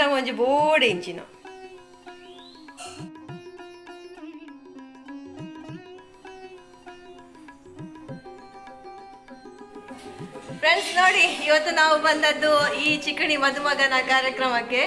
ನಾವು ಒಂಜಿ ಬೋಡೆ ಇಂಚಿನ ಫ್ರೆಂಡ್ಸ್ ನೋಡಿ ಇವತ್ತು ನಾವು ಬಂದದ್ದು ಈ ಚಿಕಣಿ ಮದುಮಗನ ಕಾರ್ಯಕ್ರಮಕ್ಕೆ.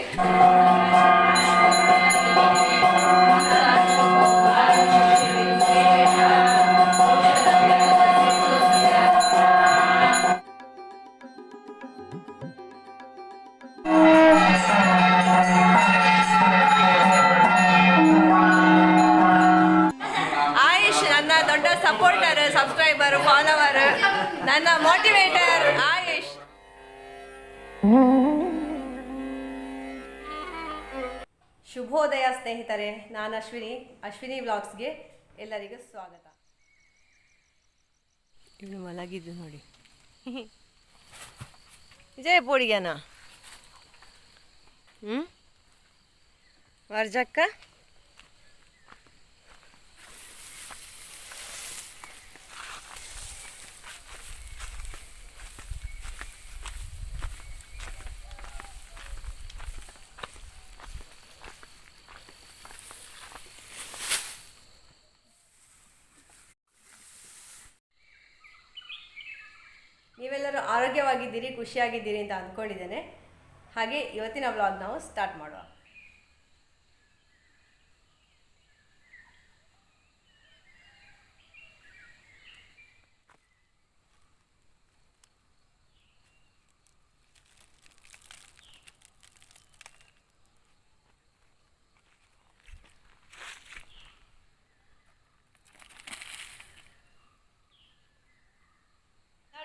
ಸ್ನೇಹಿತರೆ ನಾನು ಅಶ್ವಿನಿ ಅಶ್ವಿನಿ ವ್ಲಾಗ್ಸ್ಗೆ ಎಲ್ಲರಿಗೂ ಸ್ವಾಗತ. ಇವನು ಮಲಗಿದ್ದು ನೋಡಿ. ವಿಜಯ ಪೋಡಿಗೆನಾ ಹ್ಞೂ ವರ್ಜಕ್ಕ? ಖುಷಿಯಾಗಿದ್ದೀರಿ ಅಂತ ಅಂದ್ಕೊಂಡಿದ್ದೇನೆ. ಹಾಗೆ ಇವತ್ತಿನ ವ್ಲಾಗ್ ನಾವು ಸ್ಟಾರ್ಟ್ ಮಾಡುವ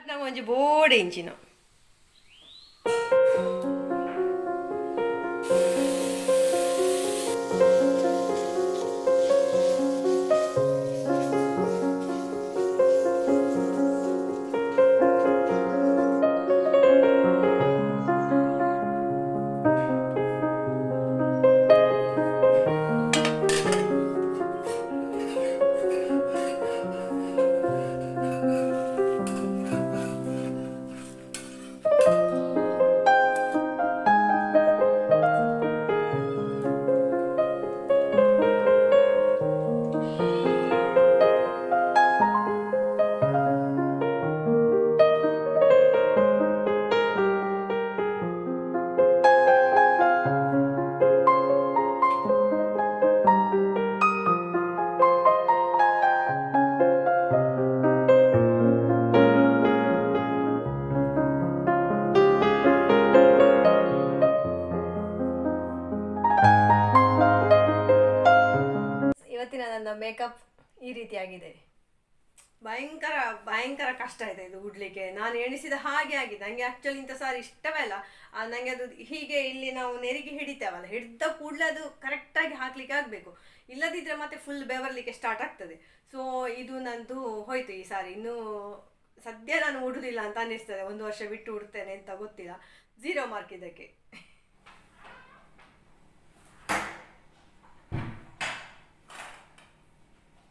ನಾವು ಒಂಜಿ ಬೋಡೆ ಇಂಚಿನ ಇವತ್ತಿನ ಆಗಿದೆ. ನನಗೆ ಆ್ಯಕ್ಚುಲಿ ಇಂಥ ಸಾರಿ ಇಷ್ಟವೇ ಅಲ್ಲ ನನಗೆ ಅದು ಹೀಗೆ ಇಲ್ಲಿ ನಾವು ನೆರಿಗೆ ಹಿಡಿತೇವಲ್ಲ. ಹಿಡಿದ ಕೂಡಲೇ ಅದು ಕರೆಕ್ಟಾಗಿ ಹಾಕ್ಲಿಕ್ಕೆ ಆಗಬೇಕು. ಇಲ್ಲದಿದ್ದರೆ ಮತ್ತೆ ಫುಲ್ ಬೆವರ್ಲಿಕ್ಕೆ ಸ್ಟಾರ್ಟ್ ಆಗ್ತದೆ. ಸೊ ಇದು ನಂದು ಹೋಯ್ತು ಈ ಸಾರಿ. ಇನ್ನು ಸದ್ಯ ನಾನು ಉಡುದಿಲ್ಲ ಅಂತ ಅನ್ನಿಸ್ತದೆ. ಒಂದು ವರ್ಷ ಬಿಟ್ಟು ಉಡ್ತೇನೆ ಅಂತ ಗೊತ್ತಿಲ್ಲ. ಝೀರೋ ಮಾರ್ಕ್ ಇದಕ್ಕೆ.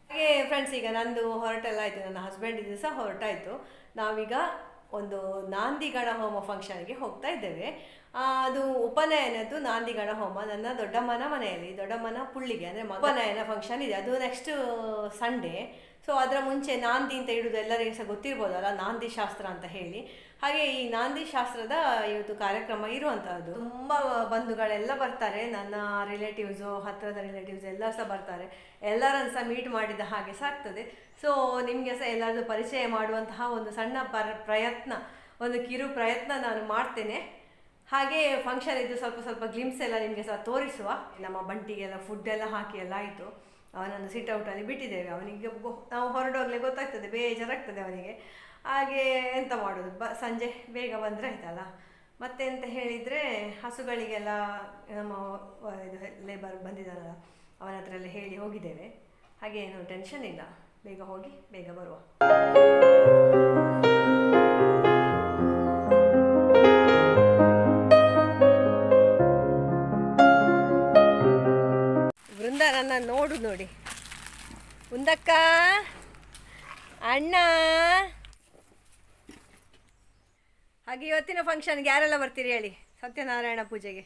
ಹಾಗೆ ಫ್ರೆಂಡ್ಸ್ ಈಗ ನಂದು ಹೊರಟೆಲ್ಲ ಆಯಿತು. ನನ್ನ ಹಸ್ಬೆಂಡ್ ಸಹ ಹೊರಟಾಯಿತು. ನಾವೀಗ ಒಂದು ನಾಂದಿಗಣ ಹೋಮ ಫಂಕ್ಷನ್ಗೆ ಹೋಗ್ತಾ ಇದ್ದೇವೆ. ಅದು ಉಪನಯನದ್ದು ನಾಂದಿಗಣ ಹೋಮ, ನನ್ನ ದೊಡ್ಡಮ್ಮನ ಮನೆಯಲ್ಲಿ, ದೊಡ್ಡಮ್ಮನ ಪುಳ್ಳಿಗೆ, ಅಂದರೆ ಉಪನಯನ ಫಂಕ್ಷನ್ ಇದೆ. ಅದು ನೆಕ್ಸ್ಟ್ ಸಂಡೇ ಸೊ ಅದರ ಮುಂಚೆ ನಾಂದಿ ಅಂತ ಇಡುವುದು ಎಲ್ಲರಿಗೂ ಸಹ ಗೊತ್ತಿರ್ಬೋದಲ್ಲ ನಾಂದಿ ಶಾಸ್ತ್ರ ಅಂತ ಹೇಳಿ. ಹಾಗೆ ಈ ನಾಂದಿ ಶಾಸ್ತ್ರದ ಇವತ್ತು ಕಾರ್ಯಕ್ರಮ ಇರುವಂಥದ್ದು ತುಂಬ ಬಂಧುಗಳೆಲ್ಲ ಬರ್ತಾರೆ, ನನ್ನ ರಿಲೇಟಿವ್ಸು ಹತ್ತಿರದ ರಿಲೇಟಿವ್ಸ್ ಎಲ್ಲ ಸಹ ಬರ್ತಾರೆ. ಎಲ್ಲರನ್ನು ಸಹ ಮೀಟ್ ಮಾಡಿದ ಹಾಗೆ ಸಹ ಆಗ್ತದೆ. ಸೊ ನಿಮಗೆ ಸಹ ಎಲ್ಲರದ್ದು ಪರಿಚಯ ಮಾಡುವಂತಹ ಒಂದು ಸಣ್ಣ ಪರ ಪ್ರಯತ್ನ, ಒಂದು ಕಿರು ಪ್ರಯತ್ನ ನಾನು ಮಾಡ್ತೇನೆ. ಹಾಗೆ ಫಂಕ್ಷನ್ ಇದ್ದು ಸ್ವಲ್ಪ ಸ್ವಲ್ಪ ಗ್ಲಿಮ್ಸ್ ಎಲ್ಲ ನಿಮಗೆ ಸಹ ತೋರಿಸುವ. ನಮ್ಮ ಬಂಟಿಗೆಲ್ಲ ಫುಡ್ ಎಲ್ಲ ಹಾಕಿ ಎಲ್ಲ ಆಯಿತು. ಅವನನ್ನು ಸಿಟ್ ಔಟಲ್ಲಿ ಬಿಟ್ಟಿದ್ದೇವೆ. ಅವನಿಗೆ ನಾವು ಹೊರಡೋಗ್ಲೆ ಗೊತ್ತಾಗ್ತದೆ, ಬೇಜಾರಾಗ್ತದೆ ಅವನಿಗೆ. ಹಾಗೆ ಎಂತ ಮಾಡೋದು? ಬ, ಸಂಜೆ ಬೇಗ ಬಂದರೆ ಆಯ್ತಲ್ಲ ಮತ್ತೆ ಅಂತ ಹೇಳಿದರೆ, ಹಸುಗಳಿಗೆಲ್ಲ ನಮ್ಮ ಇದು ಲೇಬರ್ ಬಂದಿದ್ದಾರಲ್ಲ, ಅವನ ಹತ್ರ ಎಲ್ಲ ಹೇಳಿ ಹೋಗಿದ್ದೇವೆ. ಹಾಗೆ ಏನು ಟೆನ್ಷನ್ ಇಲ್ಲ. ಬೇಗ ಹೋಗಿ, ಬೇಗ ಬರುವ. ನೋಡು ನೋಡಿ. ಮುಂದಕ್ಕ ಅಣ್ಣ? ಹಾಗೆ ಇವತ್ತಿನ ಫಂಕ್ಷನ್ಗೆ ಯಾರೆಲ್ಲ ಬರ್ತೀರಿ ಹೇಳಿ? ಸತ್ಯನಾರಾಯಣ ಪೂಜೆಗೆ.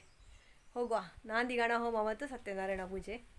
ಹೋಗುವ. ನಾಂದಿಗಣ ಹೋಮ ಮತ್ತು ಸತ್ಯನಾರಾಯಣ ಪೂಜೆ.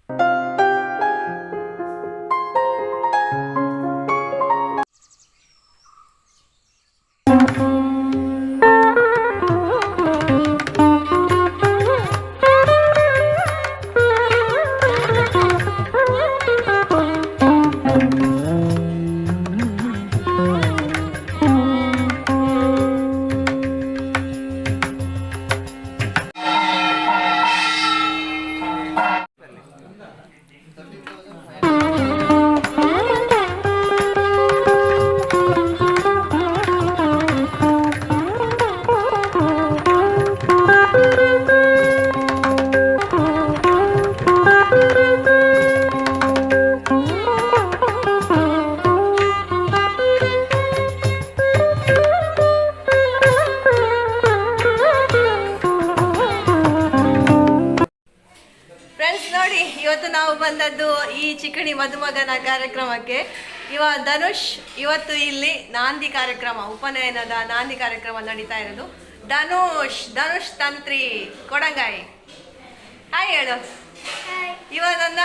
ಇವತ್ತು ನಾವು ಬಂದದ್ದು ಈ ಚಿಕ್ಕಣಿ ಮದುಮಗನ ಕಾರ್ಯಕ್ರಮಕ್ಕೆ. ಇವ ಧನುಷ್ ಇವತ್ತು ಇಲ್ಲಿ ನಾಂದಿ ಕಾರ್ಯಕ್ರಮ ಉಪನಯನದ ನಾಂದಿ ಕಾರ್ಯಕ್ರಮ ನಡೀತಾ ಇರೋದು. ಧನುಷ್ ಧನುಷ್ ತಂತ್ರಿ ಕೊಡಂಗಾಯಿ. ಹಾಯ್ ಹೇಳು. ಇವ ನನ್ನ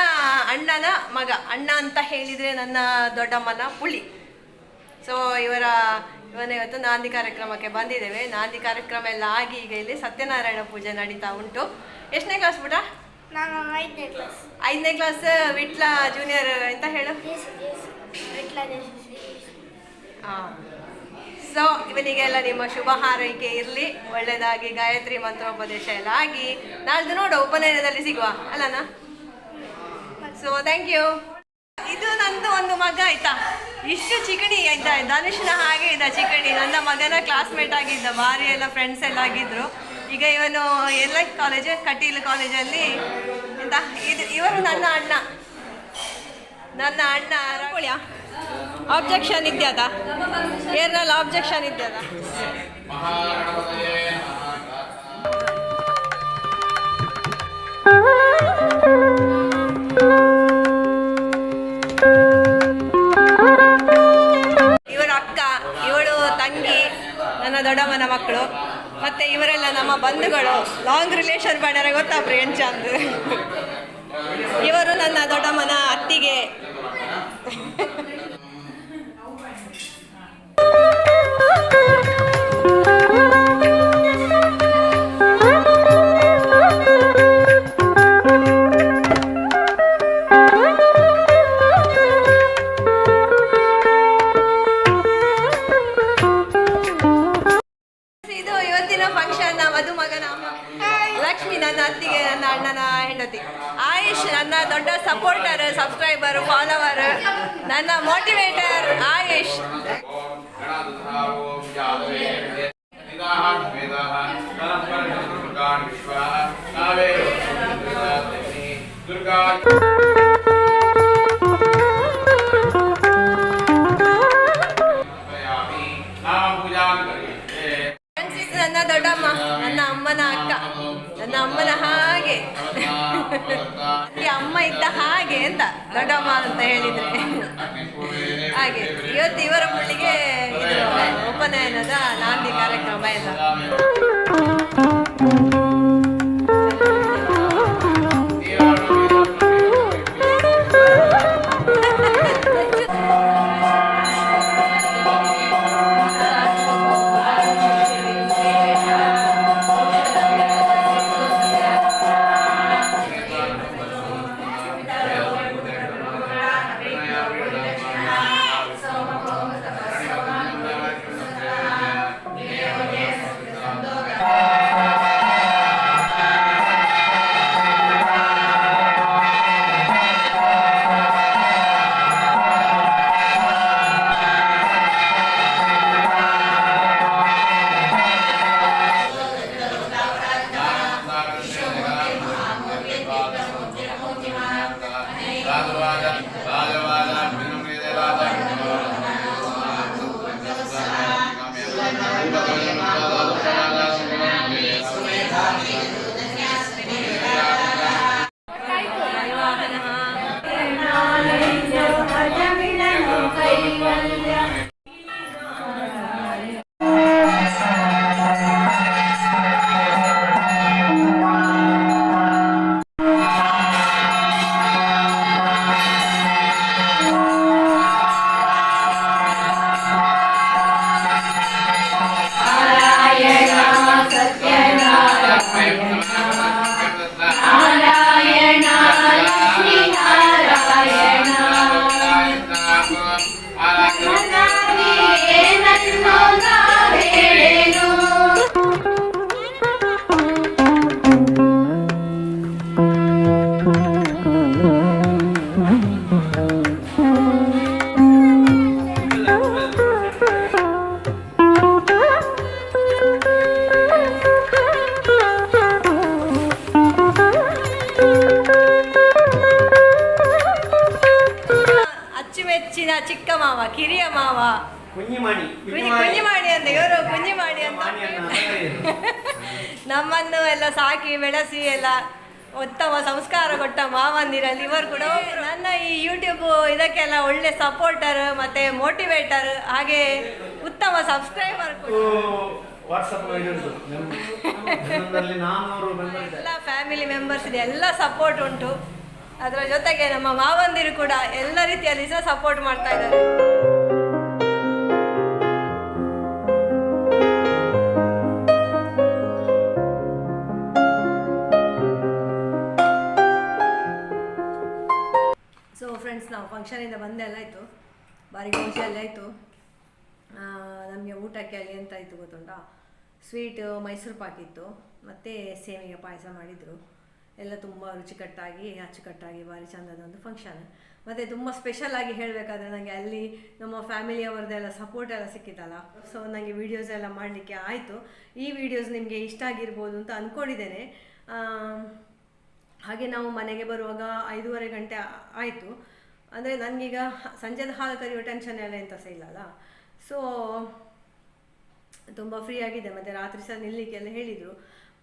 ಅಣ್ಣನ ಮಗ. ಅಣ್ಣ ಅಂತ ಹೇಳಿದ್ರೆ ನನ್ನ ದೊಡ್ಡಮ್ಮನ ಪುಳಿ. ಸೊ ಇವರ ಇವನ ಇವತ್ತು ನಾಂದಿ ಕಾರ್ಯಕ್ರಮಕ್ಕೆ ಬಂದಿದ್ದೇವೆ. ನಾಂದಿ ಕಾರ್ಯಕ್ರಮ ಎಲ್ಲ ಆಗಿ ಈಗ ಇಲ್ಲಿ ಸತ್ಯನಾರಾಯಣ ಪೂಜೆ ನಡೀತಾ ಉಂಟು. ಎಷ್ಟನೇ ಕ್ಲಾಸ್ ನಾನು ಐದನೇ ಕ್ಲಾಸ್ ಐದನೇ ಕ್ಲಾಸ್ ವಿಟ್ಲ ಜೂನಿಯರ್ ಅಂತ ಹೇಳು? ಸೊ ಇವನಿಗೆಲ್ಲ ನಿಮ್ಮ ಶುಭ ಹಾರೈಕೆ ಇರಲಿ. ಒಳ್ಳೆಯದಾಗಿ ಗಾಯತ್ರಿ ಮಂತ್ರೋಪದೇಶ ಎಲ್ಲ ಆಗಿ ನಾಳ್ದು ನೋಡು ಉಪನಯನದಲ್ಲಿ ಸಿಗುವ ಅಲ್ಲನಾ? ಸೊ ಥ್ಯಾಂಕ್ ಯು ಇದು ನಂದು ಒಂದು ಮಗ ಆಯ್ತಾ? ಇಷ್ಟು ಚಿಕಣಿ ಆಯ್ತಾ? ಧನುಷ್ನ ಹಾಗೆ ಇದ್ದ ಚಿಕಣಿ. ನನ್ನ ಮಗನ ಕ್ಲಾಸ್ಮೇಟ್ ಆಗಿದ್ದ ಭಾರಿ ಎಲ್ಲ ಫ್ರೆಂಡ್ಸ್ ಎಲ್ಲ ಆಗಿದ್ರು. ಈಗ ಇವನು ಎಲ್ಲ ಕಾಲೇಜ್ ಕಟೀಲ್ ಕಾಲೇಜಲ್ಲಿ ಎಂತ? ಇದು ಇವರು ನನ್ನ ಅಣ್ಣ. ನನ್ನ ಅಣ್ಣ ರಕೋಳಿಯ ಆಬ್ಜೆಕ್ಷನ್ ಇದ್ಯಾದ? ಏರ್ನಲ್ಲಿ ಆಬ್ಜೆಕ್ಷನ್ ಇದ್ಯಾದ? ಇವರ ಅಕ್ಕ ಇವಳು ತಂಗಿ ನನ್ನ ದೊಡ್ಡಮ್ಮನ ಮಕ್ಕಳು. ಮತ್ತೆ ಇವರೆಲ್ಲ ನಮ್ಮ ಬಂಧುಗಳು ಲಾಂಗ್ ರಿಲೇಷನ್ ಮಾಡ್ಯಾರ ಗೊತ್ತಾ ಫ್ರೆಂಡ್ಸ್ ಇವರು ನನ್ನ ದೊಡ್ಡಮ್ಮನ ಅತ್ತಿಗೆ. ದುರ್ಗಾ ನನ್ನ ದೊಡ್ಡಮ್ಮ ನನ್ನ ಅಮ್ಮನ ಅಕ್ಕ ನನ್ನ ಅಮ್ಮನ ಹಾಗೆ. ಅಮ್ಮ ಇದ್ದ ಹಾಗೆ ಅಂತ ದೊಡ್ಡಮ್ಮ ಅಂತ ಹೇಳಿದ್ರೆ ಹಾಗೆ ಇವತ್ತು ಇವರ ಮುಳ್ಳಿಗೆ ಉಪನಯನದ ನಾಂದಿ ಕಾರ್ಯಕ್ರಮ ಎಲ್ಲ ನನ್ನ ಈ ಯೂಟ್ಯೂಬ್ ಇದಕ್ಕೆಲ್ಲ ಒಳ್ಳೆ ಸಪೋರ್ಟರ್ ಮತ್ತೆ ಮೋಟಿವೇಟರ್ ಹಾಗೆ ಉತ್ತಮ ಸಬ್ಸ್ಕ್ರೈಬರ್ ಎಲ್ಲ ಫ್ಯಾಮಿಲಿ ಮೆಂಬರ್ಸ್ ಇದೆ ಎಲ್ಲ ಸಪೋರ್ಟ್ ಉಂಟು. ಅದರ ಜೊತೆಗೆ ನಮ್ಮ ಮಾವಂದಿರು ಕೂಡ ಎಲ್ಲ ರೀತಿಯಲ್ಲಿ ಸಹ ಸಪೋರ್ಟ್ ಮಾಡ್ತಾ ಇದ್ದಾರೆ. ಫಂಕ್ಷನಿಂದ ಬಂದೆಲ್ಲ ಆಯಿತು. ಭಾರಿ ಖುಷಿ ಆಯಿತು. ನಮಗೆ ಊಟಕ್ಕೆ ಅಲ್ಲಿ ಎಂತ ಆಯಿತು ಗೊತ್ತುಂಟಾ? ಸ್ವೀಟ್ ಮೈಸೂರು ಪಾಕ್ ಇತ್ತು. ಮತ್ತು ಸೇವಿಗೆ ಪಾಯಸ ಮಾಡಿದರು. ಎಲ್ಲ ತುಂಬ ರುಚಿಕಟ್ಟಾಗಿ, ಅಚ್ಚುಕಟ್ಟಾಗಿ, ಭಾರಿ ಚಂದದ ಒಂದು ಫಂಕ್ಷನ್ ಮತ್ತು ತುಂಬ ಸ್ಪೆಷಲ್ ಆಗಿ ಹೇಳಬೇಕಾದ್ರೆ ನನಗೆ ಅಲ್ಲಿ ನಮ್ಮ ಫ್ಯಾಮಿಲಿಯವರದೆಲ್ಲ ಸಪೋರ್ಟ್ ಎಲ್ಲ ಸಿಕ್ಕಿತ್ತಲ್ಲ. ಸೊ ನನಗೆ ವೀಡಿಯೋಸ್ ಎಲ್ಲ ಮಾಡಲಿಕ್ಕೆ ಆಯಿತು. ಈ ವಿಡಿಯೋಸ್ ನಿಮಗೆ ಇಷ್ಟ ಆಗಿರ್ಬೋದು ಅಂತ ಅಂದ್ಕೊಂಡಿದ್ದೇನೆ ಹಾಗೆ ನಾವು ಮನೆಗೆ ಬರುವಾಗ ಐದೂವರೆ ಗಂಟೆ ಆಯಿತು. ಅಂದರೆ ನನಗೀಗ ಸಂಜೆದ ಹಾಲು ಕರೆಯುವ ಟೆನ್ಷನ್ ಎಲ್ಲ ಎಂತ ಸಹ ಇಲ್ಲಲ್ಲ? ಸೊ ತುಂಬ ಫ್ರೀ ಆಗಿದೆ. ಮತ್ತು ರಾತ್ರಿ ಸಹ ನಿಲ್ಲಿಕ್ಕೆಲ್ಲ ಹೇಳಿದರು.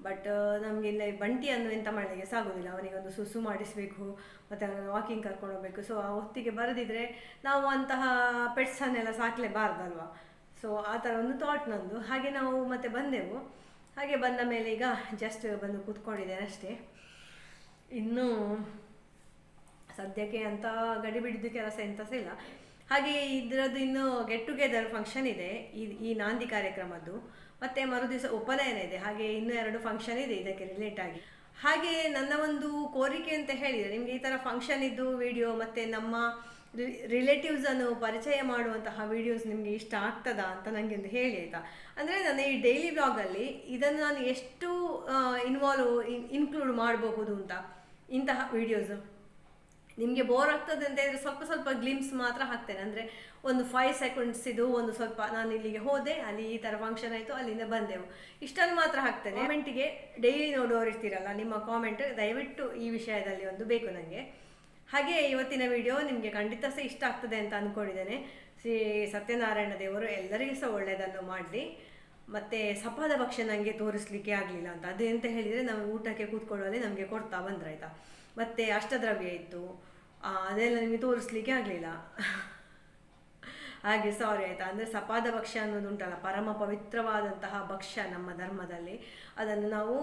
ಬಟ್ ನಮಗೆ ಇಲ್ಲಿ ಬಂಟಿಯನ್ನು ಎಂತ ಮಾಡಲಿಕ್ಕೆ ಸಾಗೋದಿಲ್ಲ ಅವನಿಗೊಂದು ಸುಸು ಮಾಡಿಸಬೇಕು, ಮತ್ತು ಅವನನ್ನು ವಾಕಿಂಗ್ ಕರ್ಕೊಂಡು ಹೋಗಬೇಕು. ಸೊ ಆ ಹೊತ್ತಿಗೆ ಬರದಿದ್ರೆ ನಾವು ಅಂತಹ ಪೆಟ್ಸನ್ನೆಲ್ಲ ಸಾಕಲೇಬಾರ್ದಲ್ವ? ಸೊ ಆ ಥರ ಒಂದು ಥಾಟ್ ನಂದು. ಹಾಗೆ ನಾವು ಮತ್ತೆ ಬಂದೆವು. ಹಾಗೆ ಬಂದ ಮೇಲೆ ಈಗ ಜಸ್ಟ್ ಬಂದು ಕೂತ್ಕೊಂಡಿದ್ದೇನೆ ಅಷ್ಟೇ. ಇನ್ನು ಸದ್ಯಕ್ಕೆ ಅಂತ ಗಡಿ ಬಿಡಿದ್ದು ಕೆಲಸ ಎಂತ ಇಲ್ಲ. ಹಾಗೆ ಇದರದ್ದು ಇನ್ನು ಗೆಟ್ ಟುಗೆದರ್ ಫಂಕ್ಷನ್ ಇದೆ, ಈ ನಾಂದಿ ಕಾರ್ಯಕ್ರಮದ್ದು. ಮತ್ತೆ ಮರುದಿವಸ ಉಪನಯನ ಇದೆ, ಹಾಗೆ ಇನ್ನೂ ಎರಡು ಫಂಕ್ಷನ್ ಇದೆ ಇದಕ್ಕೆ ರಿಲೇಟ್ ಆಗಿ. ಹಾಗೆ ನನ್ನ ಒಂದು ಕೋರಿಕೆ ಅಂತ ಹೇಳಿದರೆ, ನಿಮಗೆ ಈ ಥರ ಫಂಕ್ಷನ್ ಇದ್ದು ವಿಡಿಯೋ ಮತ್ತು ನಮ್ಮ ರಿಲೇಟಿವ್ಸ್ ಅನ್ನು ಪರಿಚಯ ಮಾಡುವಂತಹ ವಿಡಿಯೋಸ್ ನಿಮಗೆ ಇಷ್ಟ ಆಗ್ತದಾ ಅಂತ ನನಗೆ ಒಂದು ಹೇಳಿ ಆಯಿತಾ? ಅಂದರೆ ನಾನು ಈ ಡೈಲಿ ಬ್ಲಾಗಲ್ಲಿ ಇದನ್ನು ನಾನು ಎಷ್ಟು ಇನ್ವಾಲ್ವ್ ಇನ್ಕ್ಲೂಡ್ ಮಾಡಬಹುದು ಅಂತ ಇಂತಹ ವಿಡಿಯೋಸು ನಿಮಗೆ ಬೋರ್ ಆಗ್ತದೆ ಅಂತ ಹೇಳಿದ್ರೆ ಸ್ವಲ್ಪ ಸ್ವಲ್ಪ ಗ್ಲಿಮ್ಸ್ ಮಾತ್ರ ಹಾಕ್ತೇನೆ. ಅಂದರೆ ಒಂದು ಫೈವ್ ಸೆಕೆಂಡ್ಸ್ ಇದು, ಒಂದು ಸ್ವಲ್ಪ ನಾನು ಇಲ್ಲಿಗೆ ಹೋದೆ, ಅಲ್ಲಿ ಈ ಥರ ಫಂಕ್ಷನ್ ಆಯಿತು, ಅಲ್ಲಿಂದ ಬಂದೆವು. ಇಷ್ಟನ್ನು ಮಾತ್ರ ಹಾಕ್ತೇನೆ. ಕಾಮೆಂಟಿಗೆ ಡೈಲಿ ನೋಡುವವರು ಇರ್ತೀರಲ್ಲ, ನಿಮ್ಮ ಕಾಮೆಂಟ್ ದಯವಿಟ್ಟು ಈ ವಿಷಯದಲ್ಲಿ ಒಂದು ಬೇಕು ನನಗೆ ಹಾಗೆ ಇವತ್ತಿನ ವಿಡಿಯೋ ನಿಮಗೆ ಖಂಡಿತ ಸಹ ಇಷ್ಟ ಆಗ್ತದೆ ಅಂತ ಅಂದ್ಕೊಂಡಿದ್ದೇನೆ ಶ್ರೀ ಸತ್ಯನಾರಾಯಣ ದೇವರು ಎಲ್ಲರಿಗೂ ಸಹ ಒಳ್ಳೆಯದನ್ನು ಮಾಡಲಿ. ಮತ್ತು ಸಪಾದ ಭಕ್ಷ್ಯ ನನಗೆ ತೋರಿಸ್ಲಿಕ್ಕೆ ಆಗಲಿಲ್ಲ ಅಂತ. ಅದು ಎಂತ ಹೇಳಿದರೆ ನಾವು ಊಟಕ್ಕೆ ಕೂತ್ಕೊಳ್ಳುವಲ್ಲಿ ನಮಗೆ ಕೊಡ್ತಾ ಬಂದ್ರಾಯ್ತಾ? ಮತ್ತು ಅಷ್ಟದ್ರವ್ಯ ಇತ್ತು. ಅದೆಲ್ಲ ನಿಮಗೆ ತೋರಿಸ್ಲಿಕ್ಕೆ ಆಗಲಿಲ್ಲ. ಹಾಗೆ ಸಾರಿ ಆಯಿತಾ. ಅಂದರೆ ಸಪಾದ ಭಕ್ಷ್ಯ ಅನ್ನೋದು ಉಂಟಲ್ಲ, ಪರಮ ಪವಿತ್ರವಾದಂತಹ ಭಕ್ಷ್ಯ ನಮ್ಮ ಧರ್ಮದಲ್ಲಿ. ಅದನ್ನು ನಾವು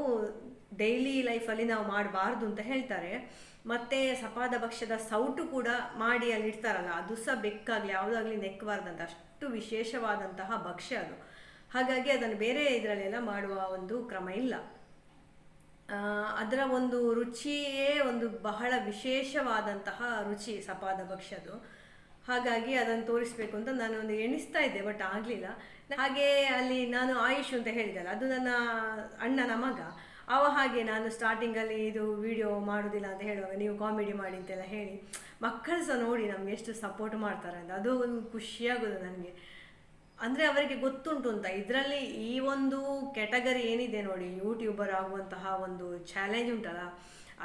ಡೈಲಿ ಲೈಫಲ್ಲಿ ನಾವು ಮಾಡಬಾರ್ದು ಅಂತ ಹೇಳ್ತಾರೆ. ಮತ್ತು ಸಪಾದ ಭಕ್ಷ್ಯದ ಸೌಟು ಕೂಡ ಮಾಡಿ ಅಲ್ಲಿ ಇಡ್ತಾರಲ್ಲ, ಅದು ಸಹ ಬೆಕ್ಕಾಗಲಿ, ಯಾವುದಾಗಲಿ ನೆಕ್ಕಬಾರ್ದಂತ ಅಷ್ಟು ವಿಶೇಷವಾದಂತಹ ಭಕ್ಷ್ಯ ಅದು. ಹಾಗಾಗಿ ಅದನ್ನು ಬೇರೆ ಇದರಲ್ಲೆಲ್ಲ ಮಾಡುವ ಒಂದು ಕ್ರಮ ಇಲ್ಲ. ಅದರ ಒಂದು ರುಚಿಯೇ ಒಂದು ಬಹಳ ವಿಶೇಷವಾದಂತಹ ರುಚಿ ಸಪಾದ ಭಕ್ಷ್ಯದು. ಹಾಗಾಗಿ ಅದನ್ನು ತೋರಿಸ್ಬೇಕು ಅಂತ ನಾನು ಒಂದು ಎಣಿಸ್ತಾ ಇದ್ದೆ, ಬಟ್ ಆಗಲಿಲ್ಲ. ಹಾಗೆ ಅಲ್ಲಿ ನಾನು ಆಯುಷ್ ಅಂತ ಹೇಳಿದಲ್ಲ, ಅದು ನನ್ನ ಅಣ್ಣನ ಮಗ. ಅವ ಹಾಗೆ ನಾನು ಸ್ಟಾರ್ಟಿಂಗಲ್ಲಿ ಇದು ವಿಡಿಯೋ ಮಾಡೋದಿಲ್ಲ ಅಂತ ಹೇಳುವಾಗ ನೀವು ಕಾಮಿಡಿ ಮಾಡಿ ಅಂತೆಲ್ಲ ಹೇಳಿ, ಮಕ್ಕಳು ಸಹ ನೋಡಿ ನಮಗೆ ಎಷ್ಟು ಸಪೋರ್ಟ್ ಮಾಡ್ತಾರೆ ಅಂತ. ಅದು ಒಂದು ಖುಷಿಯಾಗೋದು ನನಗೆ. ಅಂದರೆ ಅವರಿಗೆ ಗೊತ್ತುಂಟು ಅಂತ. ಇದರಲ್ಲಿ ಈ ಒಂದು ಕೆಟಗರಿ ಏನಿದೆ ನೋಡಿ ಯೂಟ್ಯೂಬರ್ ಆಗುವಂತಹ ಒಂದು ಚಾಲೆಂಜ್ ಉಂಟಲ್ಲ,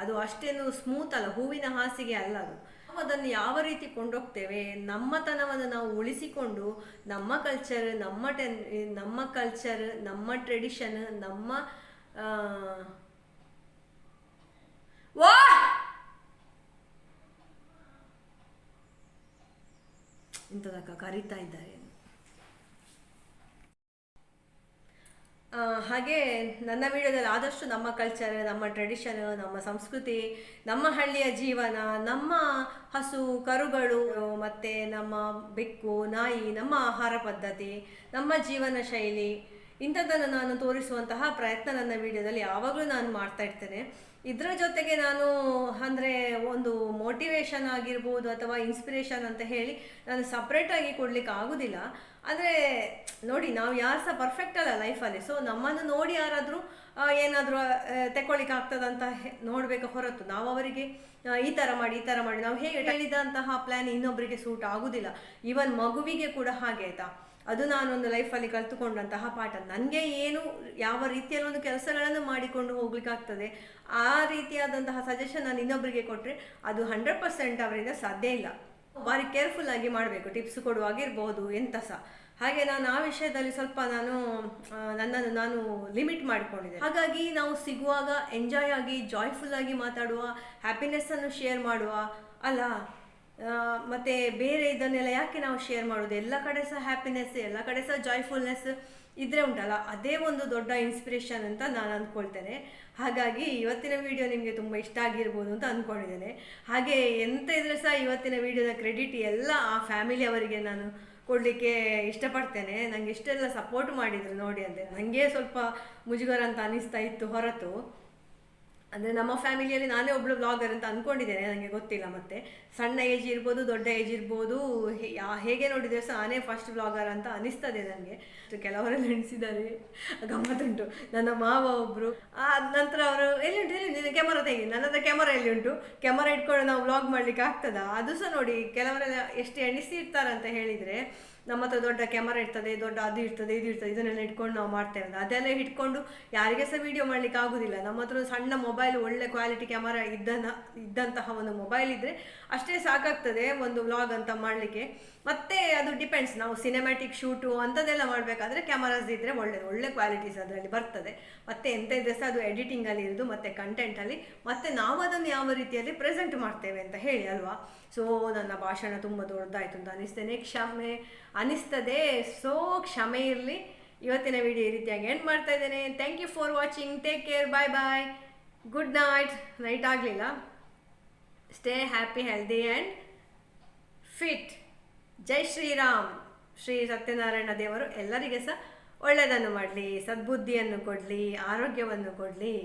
ಅದು ಅಷ್ಟೇನು ಸ್ಮೂತ್ ಅಲ್ಲ, ಹೂವಿನ ಹಾಸಿಗೆ ಅಲ್ಲ ಅದು. ಅದನ್ನು ಯಾವ ರೀತಿ ಕೊಂಡೋಗ್ತೇವೆ, ನಮ್ಮತನವನ್ನು ನಾವು ಉಳಿಸಿಕೊಂಡು ನಮ್ಮ ಕಲ್ಚರ್ ನಮ್ಮ ಟೆನ್ ನಮ್ಮ ಕಲ್ಚರ್ ನಮ್ಮ ಟ್ರೆಡಿಷನ್ ನಮ್ಮ ಇಂಥದಕ್ಕ ಕರಿತಾ ಇದ್ದಾರೆ ಆ, ಹಾಗೆ ನನ್ನ ವಿಡಿಯೋದಲ್ಲಿ ಆದಷ್ಟು ನಮ್ಮ ಕಲ್ಚರ್ ನಮ್ಮ ಟ್ರೆಡಿಷನ್ ನಮ್ಮ ಸಂಸ್ಕೃತಿ, ನಮ್ಮ ಹಳ್ಳಿಯ ಜೀವನ, ನಮ್ಮ ಹಸು, ಕರುಗಳು, ಮತ್ತು ನಮ್ಮ ಬೆಕ್ಕು, ನಾಯಿ, ನಮ್ಮ ಆಹಾರ ಪದ್ಧತಿ, ನಮ್ಮ ಜೀವನ ಶೈಲಿ, ಇಂಥದ್ದನ್ನು ನಾನು ತೋರಿಸುವಂತಹ ಪ್ರಯತ್ನ ನನ್ನ ವಿಡಿಯೋದಲ್ಲಿ ಯಾವಾಗಲೂ ನಾನು ಮಾಡ್ತಾ ಇರ್ತೇನೆ. ಇದರ ಜೊತೆಗೆ ನಾನು ಅಂದರೆ ಒಂದು ಮೋಟಿವೇಶನ್ ಆಗಿರ್ಬೋದು ಅಥವಾ ಇನ್ಸ್ಪಿರೇಷನ್ ಅಂತ ಹೇಳಿ ನಾನು ಸಪ್ರೇಟಾಗಿ ಕೊಡಲಿಕ್ಕೆ ಆಗೋದಿಲ್ಲ. ಅಂದರೆ ನೋಡಿ, ನಾವು ಯಾರು ಸಹ ಪರ್ಫೆಕ್ಟ್ ಅಲ್ಲ ಲೈಫಲ್ಲಿ ಸೊ ನಮ್ಮನ್ನು ನೋಡಿ ಯಾರಾದರೂ ಏನಾದರೂ ತೆಕ್ಕೊಳ್ಳಿಕ್ಕೆ ಆಗ್ತದಂತ ನೋಡ್ಬೇಕು ಹೊರತು. ನಾವು ಅವರಿಗೆ ಈ ಥರ ಮಾಡಿ, ಈ ಥರ ಮಾಡಿ. ನಾವು ಹೇಗೆ ಹೇಳಿದಂತಹ ಪ್ಲ್ಯಾನ್ ಇನ್ನೊಬ್ಬರಿಗೆ ಸೂಟ್ ಆಗುದಿಲ್ಲ. ಈವನ್ ಮಗುವಿಗೆ ಕೂಡ ಹಾಗೆ ಆಯ್ತಾ. ಅದು ನಾನೊಂದು ಲೈಫಲ್ಲಿ ಕಲ್ತುಕೊಂಡಂತಹ ಪಾಠ. ನನಗೆ ಏನು, ಯಾವ ರೀತಿಯಲ್ಲಿ ಒಂದು ಕೆಲಸಗಳನ್ನು ಮಾಡಿಕೊಂಡು ಹೋಗ್ಲಿಕ್ಕಾಗ್ತದೆ ಆ ರೀತಿಯಾದಂತಹ ಸಜೆಷನ್ ನಾನು ಇನ್ನೊಬ್ಬರಿಗೆ ಕೊಟ್ಟರೆ ಅದು ಹಂಡ್ರೆಡ್ ಪರ್ಸೆಂಟ್ ಅವರಿಂದ ಸಾಧ್ಯ ಇಲ್ಲ. ಭಾರಿ ಕೇರ್ಫುಲ್ ಆಗಿ ಮಾಡಬೇಕು ಟಿಪ್ಸ್ ಕೊಡುವಾಗಿರ್ಬೋದು ಎಂತ ಸಹ ಹಾಗೆ ನಾನು ಆ ವಿಷಯದಲ್ಲಿ ಸ್ವಲ್ಪ ನಾನು ನನ್ನನ್ನು ನಾನು ಲಿಮಿಟ್ ಮಾಡಿಕೊಂಡಿದ್ದೆ ಹಾಗಾಗಿ ನಾವು ಸಿಗುವಾಗ ಎಂಜಾಯ್ ಆಗಿ ಜಾಯ್ಫುಲ್ ಆಗಿ ಮಾತಾಡುವ ಹ್ಯಾಪಿನೆಸ್ಸನ್ನು ಶೇರ್ ಮಾಡುವ, ಅಲ್ಲ? ಮತ್ತೆ ಬೇರೆ ಇದನ್ನೆಲ್ಲ ಯಾಕೆ ನಾವು ಶೇರ್ ಮಾಡೋದು? ಎಲ್ಲ ಕಡೆ ಸಹ ಹ್ಯಾಪಿನೆಸ್ ಎಲ್ಲ ಕಡೆ ಸಹ ಜಾಯ್ಫುಲ್ನೆಸ್ ಇದ್ರೆ ಉಂಟಲ್ಲ? ಅದೇ ಒಂದು ದೊಡ್ಡ ಇನ್ಸ್ಪಿರೇಷನ್ ಅಂತ ನಾನು ಅಂದ್ಕೊಳ್ತೇನೆ ಹಾಗಾಗಿ ಇವತ್ತಿನ ವಿಡಿಯೋ ನಿಮಗೆ ತುಂಬ ಇಷ್ಟ ಆಗಿರ್ಬೋದು ಅಂತ ಅಂದ್ಕೊಂಡಿದ್ದೇನೆ ಹಾಗೆ ಎಂತ ಇದ್ರೆ ಸಹ ಇವತ್ತಿನ ವಿಡಿಯೋದ ಕ್ರೆಡಿಟ್ ಎಲ್ಲ ಆ ಫ್ಯಾಮಿಲಿ ಅವರಿಗೆ ನಾನು ಕೊಡಲಿಕ್ಕೆ ಇಷ್ಟಪಡ್ತೇನೆ. ನನಗೆ ಇಷ್ಟೆಲ್ಲ ಸಪೋರ್ಟ್ ಮಾಡಿದರು ನೋಡಿ ಅಂತ ನನಗೆ ಸ್ವಲ್ಪ ಮುಜುಗರ ಅಂತ ಅನಿಸ್ತಾ ಇತ್ತು ಹೊರತು. ಅಂದರೆ ನಮ್ಮ ಫ್ಯಾಮಿಲಿಯಲ್ಲಿ ನಾನೇ ಒಬ್ಳು ಬ್ಲಾಗರ್ ಅಂತ ಅಂದ್ಕೊಂಡಿದ್ದೇನೆ ನನಗೆ ಗೊತ್ತಿಲ್ಲ ಮತ್ತೆ. ಸಣ್ಣ ಏಜ್ ಇರ್ಬೋದು, ದೊಡ್ಡ ಏಜ್ ಇರ್ಬೋದು ಹೇಗೆ ನೋಡಿದರೆ ಸಹ ನಾನೇ ಫಸ್ಟ್ ಬ್ಲಾಗರ್ ಅಂತ ಅನಿಸ್ತದೆ ನನಗೆ ಕೆಲವರೆಲ್ಲ ಎಣಿಸಿದ್ದಾರೆ. ಗಮ್ಮತ್ತುಂಟು. ನನ್ನ ಮಾವ ಒಬ್ಬರು ಆದ ನಂತರ ಅವರು ಎಲ್ಲಿ ಉಂಟು ಎಲ್ಲಿ ನಿನ್ನ ಕ್ಯಾಮರಾ ತೆಗಿ. ನನ್ನ ಹತ್ರ ಕ್ಯಾಮರಾ ಎಲ್ಲಿ ಉಂಟು ಕ್ಯಾಮರಾ ಇಟ್ಕೊಂಡು ನಾವು ಬ್ಲಾಗ್ ಮಾಡ್ಲಿಕ್ಕೆ ಆಗ್ತದಾ? ಅದು ಸಹ ನೋಡಿ, ಕೆಲವರೆಲ್ಲ ಎಷ್ಟು ಎಣಿಸಿರ್ತಾರಂತ ಹೇಳಿದರೆ, ನಮ್ಮ ಹತ್ರ ದೊಡ್ಡ ಕ್ಯಾಮರಾ ಇರ್ತದೆ, ದೊಡ್ಡ ಅದು ಇರ್ತದೆ, ಇದು ಇರ್ತದೆ, ಇದನ್ನೆಲ್ಲ ಇಟ್ಕೊಂಡು ನಾವು ಮಾಡ್ತೇವೆ ಅಂತ. ಅದೆಲ್ಲ ಇಟ್ಕೊಂಡು ಯಾರಿಗೆ ಸಹ ವಿಡಿಯೋ ಮಾಡ್ಲಿಕ್ಕೆ ಆಗೋದಿಲ್ಲ. ನಮ್ಮ ಹತ್ರ ಸಣ್ಣ ಮೊಬೈಲ್ ಒಳ್ಳೆ ಕ್ವಾಲಿಟಿ ಕ್ಯಾಮರಾ ಇದ್ದನ ಇದ್ದಂತಹ ಒಂದು ಮೊಬೈಲ್ ಇದ್ರೆ ಅಷ್ಟೇ ಸಾಕಾಗ್ತದೆ ಒಂದು ವ್ಲಾಗ್ ಅಂತ ಮಾಡಲಿಕ್ಕೆ. ಮತ್ತೆ ಅದು ಡಿಪೆಂಡ್ಸ್ ನಾವು ಸಿನಿಮ್ಯಾಟಿಕ್ ಶೂಟು ಅಂಥದ್ದೆಲ್ಲ ಮಾಡಬೇಕಾದ್ರೆ ಕ್ಯಾಮರಾಸ್ ಇದ್ದರೆ ಒಳ್ಳೆ ಒಳ್ಳೆ ಕ್ವಾಲಿಟೀಸ್ ಅದರಲ್ಲಿ ಬರ್ತದೆ. ಮತ್ತೆ ಎಂತ ಇದ್ದರೆ ಸಹ ಅದು ಎಡಿಟಿಂಗಲ್ಲಿ ಇರೋದು, ಮತ್ತು ಕಂಟೆಂಟಲ್ಲಿ ಮತ್ತೆ ನಾವು ಅದನ್ನು ಯಾವ ರೀತಿಯಲ್ಲಿ ಪ್ರೆಸೆಂಟ್ ಮಾಡ್ತೇವೆ ಅಂತ ಹೇಳಿ ಅಲ್ವಾ? ಸೊ ನನ್ನ ಭಾಷಣ ತುಂಬ ದೊಡ್ಡದಾಯಿತು ಅಂತ ಅನಿಸ್ತೇನೆ ಕ್ಷಮೆ ಅನಿಸ್ತದೆ. ಸೊ ಕ್ಷಮೆ ಇರಲಿ. ಇವತ್ತಿನ ವಿಡಿಯೋ ಈ ರೀತಿಯಾಗಿ ಎಂಡ್ ಮಾಡ್ತಾ ಇದ್ದೇನೆ. Thank you for watching take care bye bye good night night ಆಗಲಿಲ್ಲ. Stay happy healthy and fit ಜೈ ಶ್ರೀರಾಮ್. ಶ್ರೀ ಸತ್ಯನಾರಾಯಣ ದೇವರು ಎಲ್ಲರಿಗೆ ಸಹ ಒಳ್ಳೆಯದನ್ನು ಮಾಡಲಿ, ಸದ್ಬುದ್ಧಿಯನ್ನು ಕೊಡಲಿ, ಆರೋಗ್ಯವನ್ನು ಕೊಡಲಿ.